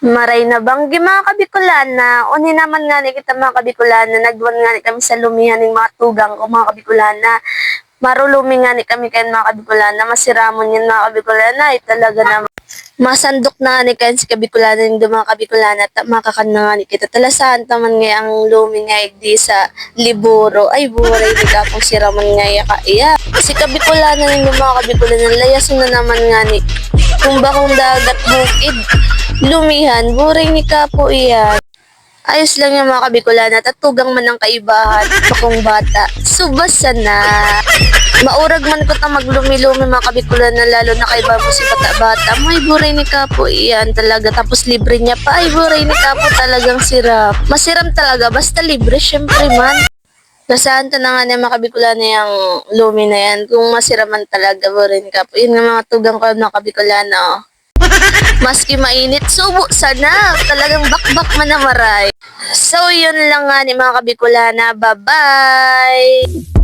Maray na banggi mga kabikulana. Uni naman nga ni kita mga kabikulana. Nagduwan nga ni kami sa lumihan ng mga tugang ko mga kabikulana. Marulumi nga ni kami kayo mga kabikulana. Masiramon yun mga kabikulana. Ay talaga naman. Masandok na nga ni kayo si kabikulana ng mga kabikulana. Ta makakan na nga ni kita. Talasahan taman nga ang lumi nga di sa liburo. Ay buray ni ka kung siraman nga ya ka iya. Si kabikulana ng mga kabikulana. Layasin na naman nga ni kung dagat bukid. Lumihan, buray ni Kapo iyan. Ayos lang yung mga kabikulana, tatugang man ang kaibahan, bakong bata. Subasa na. Maurag man ko ta maglumi-lumi mga kabikulana, lalo na kay mo si bata-bata. May buray ni Kapo iyan talaga, tapos libre niya pa. Ay, buray ni Kapo talagang sirap. Masiram talaga, basta libre, syempre man. Nasaan ta na nga niya mga kabikulana yung lumi na yan. Kung masiraman talaga, buray ni Kapo. Yun nga mga tugang ko mga kabikulana, oh. Maski mainit, subo sana. Talagang bakbak man na maray. So, yun lang nga ni mga kabikulana. Bye-bye!